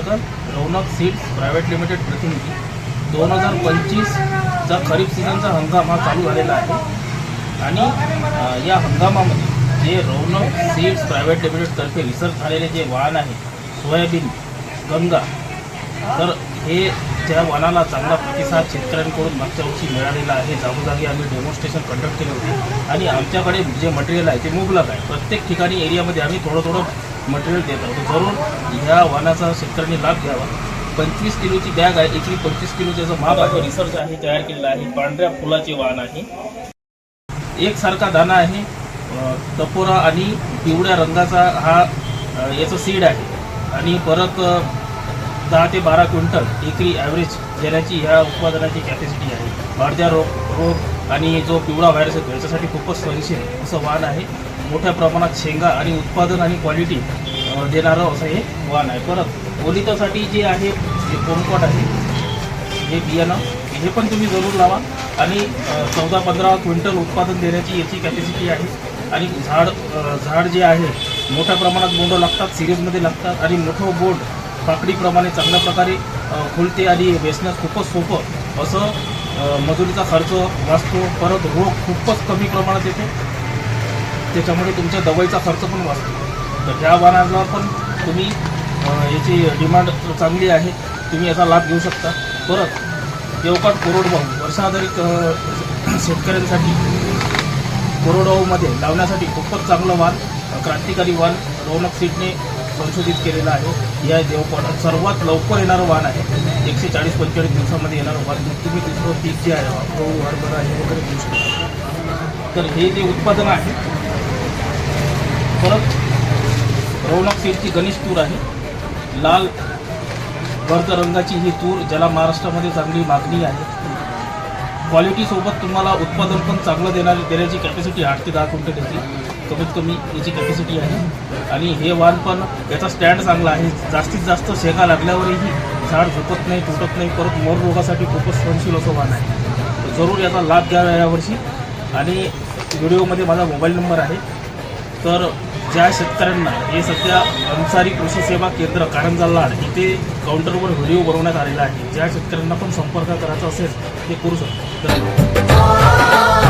मित्रांनो रौनक seeds private limited प्रतिनिधी दोन हजार पंचवीसचा खरीप सीझनचा हंगाम हा चालू झालेला आहे. आणि या हंगामामध्ये जे रौनक सीड्स प्रायव्हेट लिमिटेडतर्फे रिसर्च झालेले जे वाहन आहे सोयाबीन गंगा तर हे त्या वाहनाला चांगला प्रतिसाद शेतकऱ्यांकडून मागच्या वर्षी मिळालेला आहे. जागोजागी आम्ही डेमॉन्स्ट्रेशन कंडक्ट केले होते. आणि आमच्याकडे जे मटेरियल आहे ते मुबलक आहे. प्रत्येक ठिकाणी एरियामध्ये आम्ही थोडं थोडं मटेरियल देत आहोत जरूर ह्या वाहनाचा शेतकऱ्यांनी लाभ घ्यावा. पंचवीस किलोची बॅग आहे एकरी पंचवीस किलो त्याचं माप आहे. रिसर्च आहे तयार केलेलं आहे. पांढऱ्या फुलाचे वाहन आहे. एकसारखा दाना आहे. टपोरा आणि पिवळ्या रंगाचा हा याचं सीड आहे. आणि परत दहा ते बारा क्विंटल एकरी ॲव्हरेज देण्याची ह्या उत्पादनाची कॅपॅसिटी आहे. वाढत्या रोग रोग आणि जो पिवळा व्हायरस आहे याच्यासाठी खूपच सहनशील असं वाहन आहे. मोठ्या प्रमाणात शेंगा आणि उत्पादन आणि क्वालिटी देणारं असं हे वाहन आहे. परत ओलितासाठी जे आहे जे कोमकॉट आहे हे बियाणं हे पण तुम्ही जरूर लावा. आणि चौदा पंधरा क्विंटल उत्पादन देण्याची याची कॅपॅसिटी आहे. आणि झाड झाड जे आहे मोठ्या प्रमाणात बोंड लागतात सिरीजमध्ये लागतात आणि मोठं बोंड पाकडीप्रमाणे चांगल्या प्रकारे खुलते आणि वेचण्यात खूपच सोपं. असं मजुरीचा खर्च वाचतो परत रोग खूपच कमी प्रमाणात येतो. त्याच्यामुळे तुमच्या दवाईचा खर्च पण वाचतो. तर ह्या वाहनाला पण तुम्ही याची डिमांड चांगली आहे. तुम्ही याचा लाभ घेऊ शकता. परत देवकाट कोरडवाहू वर्षाधारित शेतकऱ्यांसाठी कोरडवाहूमध्ये लावण्यासाठी खूपच चांगलं वाण क्रांतिकारी वाण रौनक सीटने संशोधित केलेलं आहे. या देवपाटात सर्वात लवकर येणारं वाण आहे. एकशे चाळीस पंचेचाळीस दिवसामध्ये येणारं वाण तुम्ही दुसरं पीक जे आहे गहू हरभरा हे वगैरे घेऊ शकता. तर हे जे उत्पादन आहे परत रौनक सेलची गणेश तूर आहे. लाल वर्ग रंगाची ही तूर ज्याला महाराष्ट्रामध्ये चांगली मागणी आहे. क्वालिटीसोबत तुम्हाला उत्पादन पण चांगलं देणार देण्याची कॅपॅसिटी आठ ते दहा क्विंटल याची कमीत कमी याची कॅपॅसिटी आहे. आणि हे वाहन पण याचा स्टँड चांगला आहे. जास्तीत जास्त शेगा लागल्यावरही झाड झुकत नाही तुटत नाही. परत मोर रोगासाठी खूपच सहनशील असं वाहन आहे. जरूर याचा लाभ घ्यावा यावर्षी. आणि व्हिडिओमध्ये माझा मोबाईल नंबर आहे. तर ज्या शेतकऱ्यांना हे सध्या अन्सारी कृषी सेवा केंद्र कारंजा इथे काउंटरवर व्हिडिओ बनवण्यात आलेला आहे. ज्या शेतकऱ्यांना पण संपर्क करायचा असेल ते करू शकतो